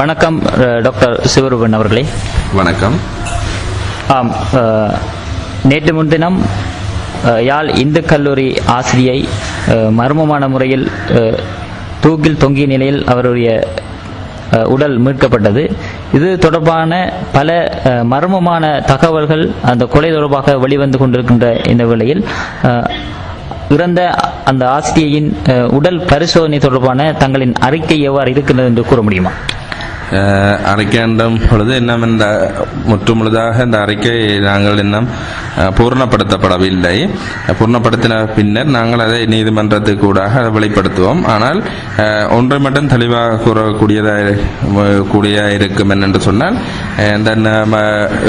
வணக்கம் டாக்டர் சிவரூபன் அவர்களே. வணக்கம். ஆம் நேற்று முன்தினம் யாழ் இந்து கல்லூரி ஆசிரியை மர்மமான முறையில் தூக்கில் தொங்கிய நிலையில் அவருடைய உடல் மீட்கப்பட்டது. இது தொடர்பான பல மர்மமான தகவல்கள் அந்த கொலை தொடர்பாக வெளிவந்து கொண்டிருக்கின்ற இந்த வேளையில் இறந்த அந்த ஆசிரியையின் உடல் பரிசோதனை தொடர்பான தங்களின் அறிக்கை எவ்வாறு இருக்கின்றது என்று கூற முடியுமா? அஹ், பொழுது இன்னும் இந்த முற்றுமுழுதாக இந்த அறிக்கை நாங்கள் இன்னும் பூர்ணப்படுத்தப்படவில்லை பூர்ணப்படுத்தின பின்னர் நாங்கள் அதை நீதிமன்றத்துக்கு கூடாக அதை வெளிப்படுத்துவோம் ஆனால் ஒன்றை மட்டும் தெளிவாக கூறக்கூடியதாக கூடிய இருக்கும் என்னென்று சொன்னால் இந்த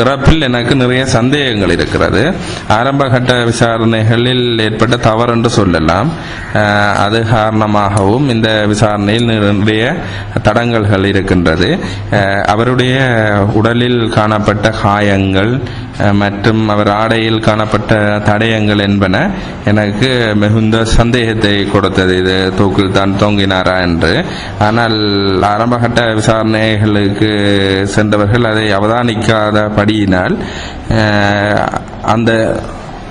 இறப்பில் எனக்கு நிறைய சந்தேகங்கள் இருக்கிறது ஆரம்ப கட்ட விசாரணைகளில் ஏற்பட்ட தவறு என்று சொல்லலாம் அது காரணமாகவும் இந்த விசாரணையில் நிறைய தடங்கல்கள் இருக்கின்றது அஹ், அவருடைய உடலில் காணப்பட்ட காயங்கள் மற்றும் அவர் ஆடையில் காணப்பட்ட தடயங்கள் என்பன எனக்கு மிகுந்த சந்தேகத்தை கொடுத்தது. இது தூக்கில் தான் தொங்கினாரா என்று. ஆனால் ஆரம்பகட்ட விசாரணைகளுக்கு சென்றவர்கள் அதை அவதானிக்காதபடியினால் அந்த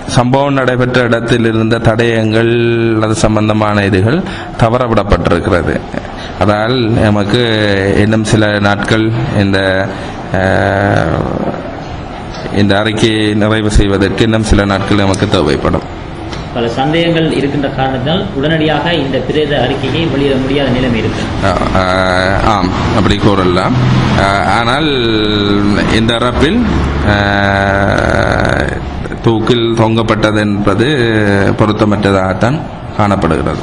சம்பவம் நடைபெற்ற இடத்தில் இருந்த தடயங்கள் அது சம்பந்தமான இதுகள் தவறவிடப்பட்டிருக்கிறது. அதால் நமக்கு இன்னும் சில நாட்கள் இந்த இந்த அறிக்கையை நிறைவு செய்வதற்கு இன்னும் சில நாட்கள் நமக்கு தேவைப்படும். பல சந்தேகங்கள் இருக்கின்ற காரணத்தினால் உடனடியாக இந்த பிரேத அறிக்கையை வெளியிட முடியாத நிலைமை இருக்கு. ஆம் அப்படி கூறலாம். ஆனால் இந்த அஹ், தூக்கில் தொங்கப்பட்டது என்பது பொருத்தமற்றதாகத்தான் காணப்படுகிறது.